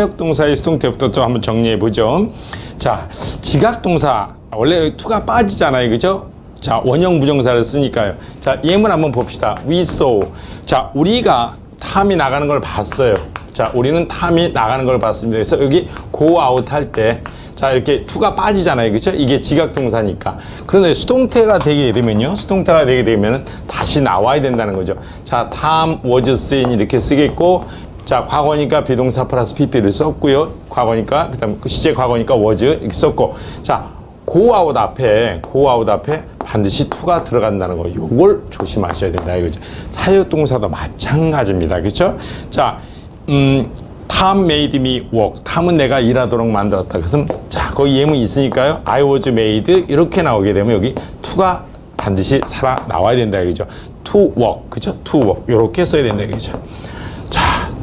사역동사의 수동태부터 좀 한번 정리해 보죠. 자, 지각 동사 원래 투가 빠지잖아요, 그죠? 자, 원형 부정사를 쓰니까요. 자, 예문 한번 봅시다. We saw. 자, 우리가 탐이 나가는 걸 봤어요. 자, 우리는 탐이 나가는 걸 봤습니다. 그래서 여기 go out 할 때, 자, 이렇게 투가 빠지잖아요. 그죠? 이게 지각동사니까. 그런데 수동태가 되게 되면요. 수동태가 되게 되면은 다시 나와야 된다는 거죠. 자, 탐 was seen 이렇게 쓰겠고, 자, 과거니까 비동사 플러스 pp를 썼고요. 과거니까, 그 다음 시제 과거니까 was 이렇게 썼고. 자, go out 앞에, go out 앞에 반드시 to가 들어간다는 거. 요걸 조심하셔야 된다. 이거죠. 사역동사도 마찬가지입니다. 그렇죠? 자, 음, Tom made me work. 탐은 내가 일하도록 만들었다. 그래서 자, 거기 예문 있으니까요. I was made 이렇게 나오게 되면 여기 to가 반드시 살아 나와야 된다. 이거죠. to work. 그죠? to work. 이렇게 써야 된다. 이거죠.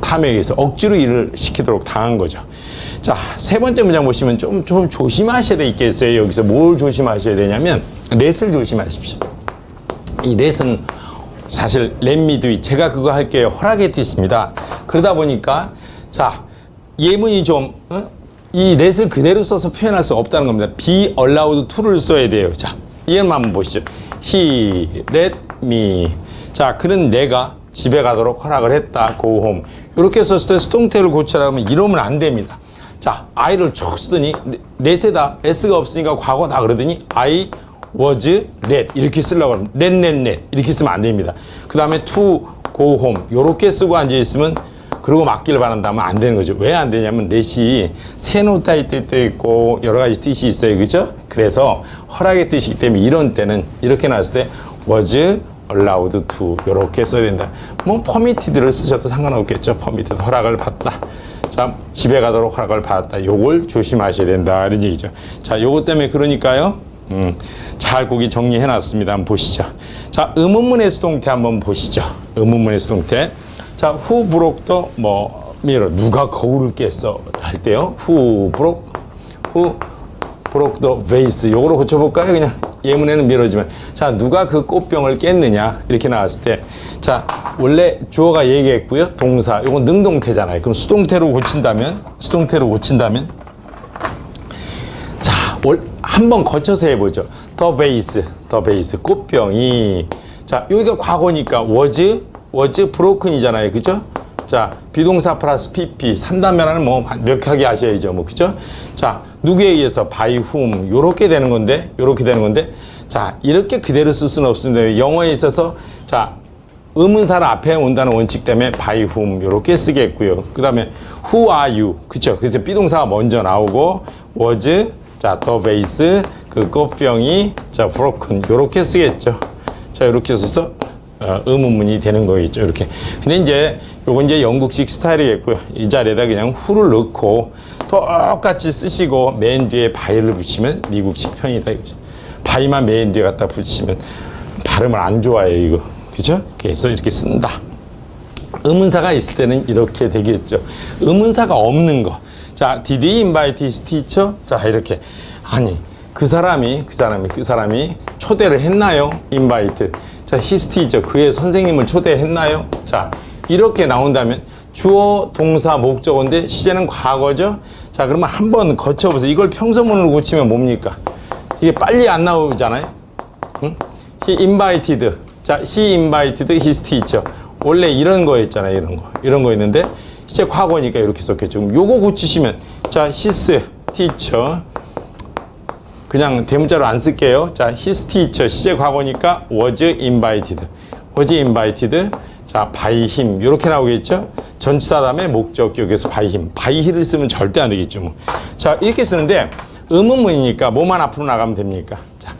자, 탐에 의해서 억지로 일을 시키도록 당한 거죠. 자, 세 번째 문장 보시면 좀, 좀 조심하셔야 돼 있겠어요. 여기서 뭘 조심하셔야 되냐면, 렛을 조심하십시오. 이 렛은 사실 렛미드위 제가 그거 할게요. 허락의 뜻입니다. 그러다 보니까, 자, 예문이 좀, 어? 이 렛을 그대로 써서 표현할 수 없다는 겁니다. be allowed to를 써야 돼요. 자, 이해만 한번 보시죠. He let me. 자, 그는 내가 집에 가도록 허락을 했다. home. 이렇게 썼을 때 수동태를 고치라면 이러면 안 됩니다. 자, I를 쭉 쓰더니 let에다 S가 없으니까 과거다 그러더니 I was let 이렇게 쓰려고 하면 let, let, let 이렇게 쓰면 안 됩니다. 그 다음에 to go home 이렇게 쓰고 앉아 있으면 그러고 맡기를 바란다면 안 되는 거죠. 왜 안 되냐면 let이 세노타의 뜻도 있고 여러 가지 뜻이 있어요. 그죠? 그래서 허락의 뜻이기 때문에 이런 때는 이렇게 나왔을 때 was allowed to 이렇게 써야 된다. 뭐 permitted를 쓰셔도 상관없겠죠. permitted 허락을 받다. 자 집에 가도록 허락을 받았다. 요걸 조심하셔야 된다 이런 얘기죠. 자 요것 때문에 그러니까요. 음, 잘 거기 정리해 놨습니다. 한번 보시죠. 자 의문문의 수동태 한번 보시죠. 의문문의 수동태. 자 who broke the 뭐 mirror 누가 거울을 깼어 할 때요. who broke who broke the vase 요거로 고쳐 볼까요? 그냥 예문에는 미뤄지면 자 누가 그 꽃병을 깼느냐? 이렇게 나왔을 때 자 원래 주어가 얘기했고요. 동사 요건 능동태잖아요. 그럼 수동태로 고친다면 수동태로 고친다면 자 한번 거쳐서 해보죠. the vase the vase 꽃병이. 자 여기가 과거니까 was was broken이잖아요. 그죠? 자, 비동사 플러스 pp, 3단면화는 뭐 명확하게 아셔야죠. 뭐, 그죠? 자, 누구에 의해서 by whom, 요렇게 되는 건데, 요렇게 되는 건데, 자, 이렇게 그대로 쓸 수는 없습니다. 영어에 있어서, 자, 의문사를 앞에 온다는 원칙 때문에 by whom, 요렇게 쓰겠고요. 그 다음에 who are you, 그쵸? 그래서 비동사가 먼저 나오고, was, 자, the vase, 그 꽃병이, 자, broken, 요렇게 쓰겠죠. 자, 이렇게 써서, 어, 의문문이 되는 거겠죠. 이렇게. 근데 이제 요건 이제 영국식 스타일이겠고요. 이 자리에다 그냥 후를 넣고 똑같이 쓰시고 맨 뒤에 바이를 붙이면 미국식 편이다 이거죠. 바이만 맨 뒤에 갖다 붙이면 발음을 안 좋아해요, 이거. 그죠? 그래서 이렇게 쓴다. 의문사가 있을 때는 이렇게 되겠죠. 의문사가 없는 거. 자, did he invite his teacher? 자, 이렇게. 아니, 그 사람이, 그 사람이, 그 사람이 초대를 했나요? invite. 자, teacher. 그의 선생님을 초대했나요? 자, 이렇게 나온다면 주어, 동사, 목적어인데 시제는 과거죠? 자, 그러면 한 번 거쳐보세요. 이걸 평소문으로 고치면 뭡니까? 이게 빨리 안 나오잖아요? 응? He invited. 자, he invited his teacher. 원래 이런 거였잖아요. 이런 거. 이런 거였는데 시제 과거니까 이렇게 썼겠죠. 요거 고치시면 자, his teacher. 그냥 대문자로 안 쓸게요. 자, his teacher 시제 과거니까 was invited. was invited. 자, by him. 이렇게 나오겠죠? 전치사 다음에 목적 여기서 by him. by he를 쓰면 절대 안 되겠죠. 뭐. 자, 이렇게 쓰는데 의문문이니까 뭐만 앞으로 나가면 됩니까? 자,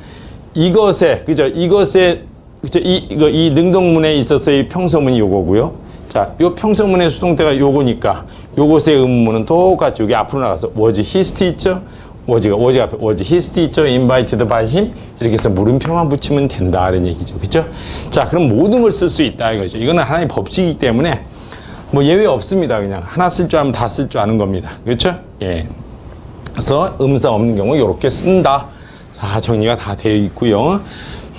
이것에 그죠? 이것에 그죠? 이 이거 이 능동문에 있어서의 평서문이 요거고요. 자, 요 평서문의 수동태가 요거니까 요것의 의문문은 똑같이 여기 앞으로 나가서 was his teacher was가 was 앞에 was his teacher invited by him 이렇게 해서 물음표만 붙이면 된다 이런 얘기죠. 그렇죠? 자, 그럼 모든 걸 쓸 수 있다 이거죠. 이거는 하나의 법칙이기 때문에 뭐 예외 없습니다. 그냥 하나 쓸 줄 알면 다 쓸 줄 아는 겁니다. 그렇죠? 예. 그래서 음성 없는 경우 이렇게 쓴다. 자, 정리가 다 되어 있고요.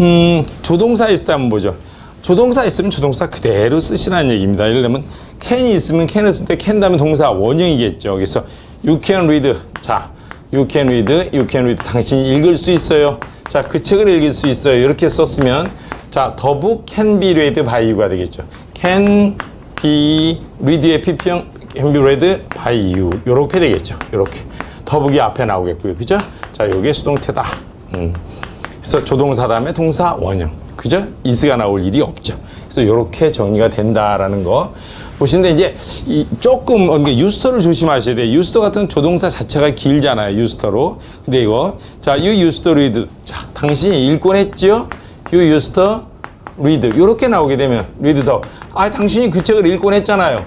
음, 조동사 있을 때 한번 보죠. 조동사 있으면 조동사 그대로 쓰시라는 얘기입니다. 예를 들면 can이 있으면 can을 쓸 때 can 다음에 동사 원형이겠죠. 그래서 you can read. 자, you can read, you can read. 당신이 읽을 수 있어요. 자, 그 책을 읽을 수 있어요. 이렇게 썼으면 자, the book can be read by you가 되겠죠. can be read의 pp형 can be read by you. 요렇게 되겠죠. 요렇게. 더북이 앞에 나오겠고요. 그죠? 자, 요게 수동태다. 음. 그래서 조동사 다음에 동사 원형. 그죠? 이스가 나올 일이 없죠. 그래서 이렇게 정리가 된다라는 거. 보시는데 이제 이 조금 어, 이게 유스터를 조심하셔야 돼요. 유스터 같은 조동사 자체가 길잖아요. 유스터로. 근데 이거 자, used to read. 자, 당신이? You used to read. 이렇게 나오게 되면 read 더. 아, 당신이 그 책을 읽곤 했잖아요.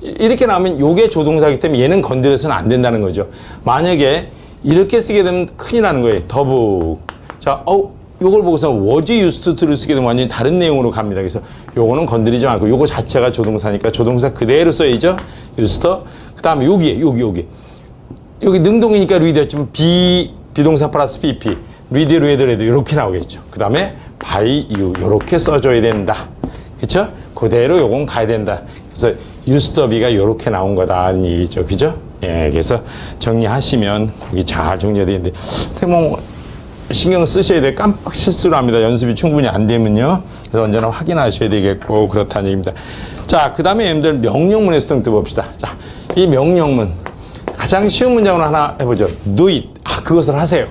이- 이렇게 나오면 요게 조동사기 때문에 얘는 건드려서는 안 된다는 거죠. 만약에 이렇게 쓰게 되면 큰일 나는 거예요. 더북. 자, 어, 요걸 보고서 used to를 쓰게 되면 완전히 다른 내용으로 갑니다. 그래서 요거는 건드리지 않고 요거 자체가 조동사니까 조동사 그대로 써야죠. to. 그 다음에 여기에, 여기, 여기. 여기 능동이니까 read였지만 비, 비동사 플러스 pp. read, read, read 이렇게 나오겠죠. 그 다음에 by you 이렇게 써줘야 된다. 그쵸? 그대로 요건 가야 된다. 그래서 be가 이렇게 나온 거다는 얘기죠. 그죠? 예, 그래서 정리하시면 거기 잘 정리가 되는데, 뭐 신경 쓰셔야 돼. 깜빡 실수를 합니다. 연습이 충분히 안 되면요. 그래서 언제나 확인하셔야 되겠고, 그렇다는 얘기입니다. 자, 그 다음에 여러분들 명령문의 수동태 봅시다. 자, 이 명령문. 가장 쉬운 문장으로 하나 해보죠. do it. 아, 그것을 하세요.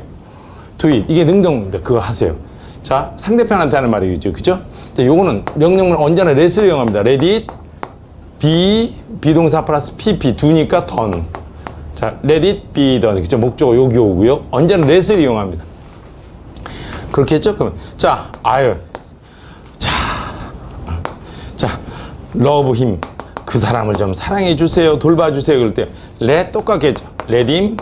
do it. 이게 능동입니다. 그거 하세요. 자, 상대편한테 하는 말이죠. 그죠? 자, 요거는 명령문 언제나 let을 이용합니다. let it be 비동사 플러스 pp 두니까 done. 자, let it be done. 그죠? 목적어 여기 오고요. 언제나 let을 이용합니다. 그렇게 했죠? 그러면 자, 아유. 자. 자, love him. 그 사람을 좀 사랑해 주세요. 돌봐 주세요. 그럴 때 let 똑같겠죠. let him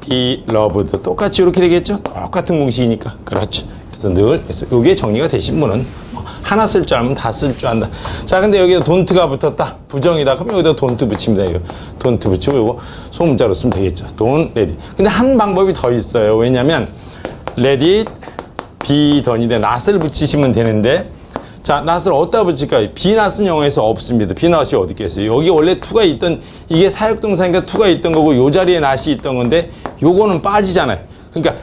be loved. 똑같이 이렇게 되겠죠? 똑같은 공식이니까. 그렇죠. 그래서 늘 그래서 이게 정리가 되신 분은 뭐 하나 쓸 줄 알면 다 쓸 줄 안다. 자, 근데 여기에 don't가 붙었다. 부정이다. 그럼 여기다 don't 붙입니다. 이거 don't 붙이고 이거 소문자로 쓰면 되겠죠. let it. 근데 한 방법이 더 있어요. 왜냐면 it done인데 not을 붙이시면 되는데 자, not을 어디다 붙일까요? not은 영어에서 없습니다. not이 어디 있겠어요? 여기 원래 to가 있던 이게 사역동사니까 to가 있던 거고 요 자리에 not이 있던 건데 요거는 빠지잖아요. 그러니까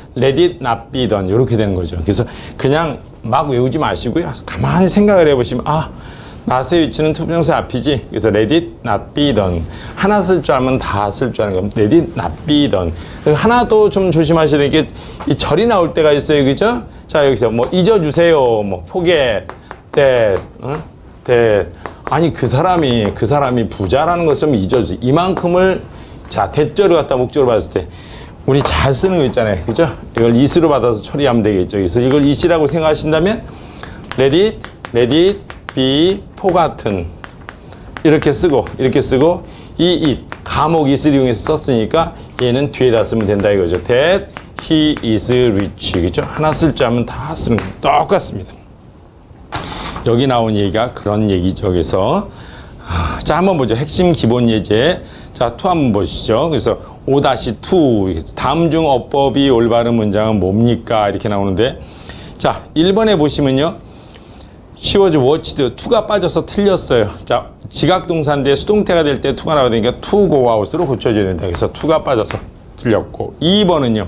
be done 이렇게 되는 거죠. 그래서 그냥 막 외우지 마시고요. 가만히 생각을 해보시면 아 not의 위치는 투부정사 앞이지. 그래서 be done. 하나 쓸 줄 알면 다 쓸 줄 아는 겁니다. done. 그리고 하나 또 좀 조심하셔야 되는 게이 절이 나올 때가 있어요. 그죠? 자, 여기서 뭐 잊어주세요. 뭐 that, 어? that. 아니 그 사람이 그 사람이 부자라는 것을 좀 잊어주세요. 이만큼을 자 대절을 갖다 목적으로 봤을 때 우리 잘 쓰는 거 있잖아요. 그죠? 이걸 이스로 받아서 처리하면 되겠죠. 그래서 이걸 이시라고 생각하신다면 let it be forgotten 이렇게 쓰고 이렇게 쓰고 이 it 감옥 is를 이용해서 썼으니까 얘는 뒤에다 쓰면 된다 이거죠. that he is rich 그죠? 하나 쓸줄 알면 다 쓰는 거 똑같습니다. 여기 나온 얘기가 그런 얘기죠. 그래서 아, 자 한번 보죠. 핵심 기본 예제. 자, 투 한번 보시죠. 그래서 5-2 다음 중 어법이 올바른 문장은 뭡니까? 이렇게 나오는데 자, 1번에 보시면요. was watched. 투가 빠져서 틀렸어요. 자, 지각 동사인데 수동태가 될 때 투가 나와야 되니까 go out로 고쳐줘야 된다. 그래서 투가 빠져서 틀렸고 2번은요.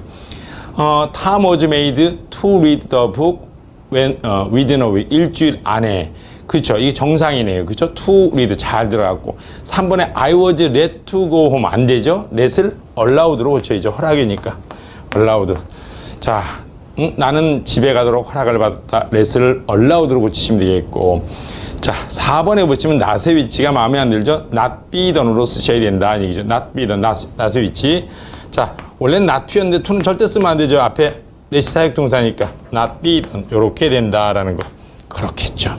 어, Tom was made to read the book when, 어, within a week. 일주일 안에. 그쵸. 이게 정상이네요. 그쵸. to read 잘 들어갔고. 3번에 I was let to go home. 안 되죠. let을 allowed로 고쳐야죠. 허락이니까. allowed. 자, 음, 나는 집에 가도록 허락을 받았다. let을 allowed로 고치시면 되겠고. 자, 4번에 보시면 not의 위치가 마음에 안 들죠? done으로 쓰셔야 된다 는 얘기죠. not be done, not, not의 위치. 자, 원래는 not to였는데 to는 절대 쓰면 안 되죠. 앞에 let이 사역 동사니까 not be. 요렇게 된다라는 거. 그렇겠죠.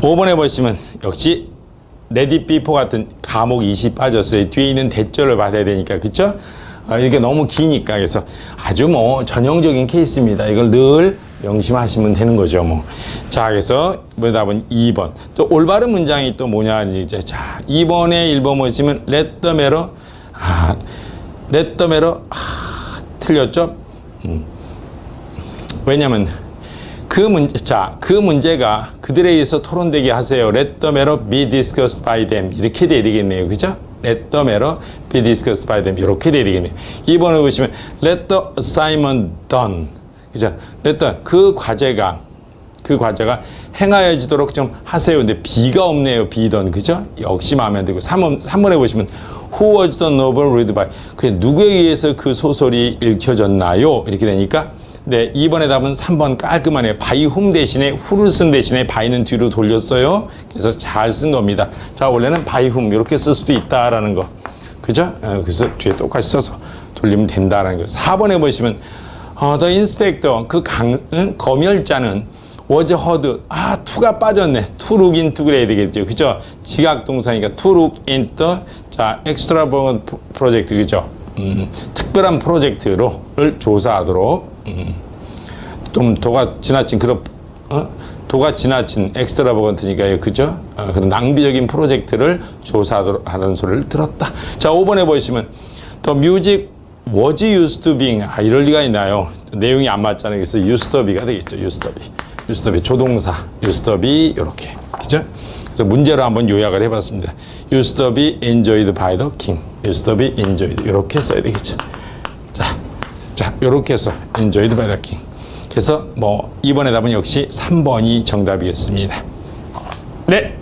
5번에 보시면 역시 레디 비포 같은 과목 20 빠졌어요. 뒤에 있는 대절을 받아야 되니까 그쵸? 아, 이게 너무 기니까 그래서 아주 뭐 전형적인 케이스입니다. 이걸 늘 명심하시면 되는 거죠. 뭐. 자, 그래서 뭐답은 2번. 또 올바른 문장이 또 뭐냐 이제 자 2번에 1번 보시면 let the matter 아, matter 아, 틀렸죠? 음. 왜냐면 그 문제, 자, 그 문제가 그들에 의해서 토론되게 하세요. The matter be discussed by them. 이렇게 되겠네요. 그죠? The matter be discussed by them. 이렇게 되겠네요. 2번에 보시면 Let the assignment done. 그죠? The, 그 과제가, 그 과제가 행하여지도록 좀 하세요. 근데 B가 없네요. B던. 그죠? 역시 마음에 안 들고. 3번, 3번에 보시면 Who was the novel read by? 그 누구에 의해서 그 소설이 읽혀졌나요? 이렇게 되니까 네, 2번의 답은 3번 깔끔하네요. by whom 대신에 who를 쓴 대신에 by는 뒤로 돌렸어요. 그래서 잘 쓴 겁니다. 자, 원래는 by whom 이렇게 쓸 수도 있다라는 거. 그죠? 어, 그래서 뒤에 똑같이 써서 돌리면 된다라는 거. 4번에 보시면 어, the inspector 그 강, 응? 검열자는 was heard 아 to가 빠졌네. to look into 그래야 되겠죠. 그죠? 지각 동사니까 to look into 자 extravagant 프로젝트. 그죠? 음, 특별한 프로젝트로를 조사하도록. 음, 좀 도가 지나친 그런 어? 도가 지나친 엑스트라 버건트니까요. 그죠? 어, 그런 낭비적인 프로젝트를 조사하도록 하는 소리를 들었다. 자 5번에 보시면 더 뮤직 used to being. 아 이럴 리가 있나요? 내용이 안 맞잖아요. 그래서 be가 되겠죠. to be 조동사 be 이렇게 그죠 그래서 문제로 한번 요약을 해봤습니다 be enjoyed by the king be enjoyed 이렇게 써야 되겠죠 자, 자, 요렇게 해서 enjoyed by the king. 그래서 뭐 이번의 답은 역시 3번이 정답이겠습니다. 네.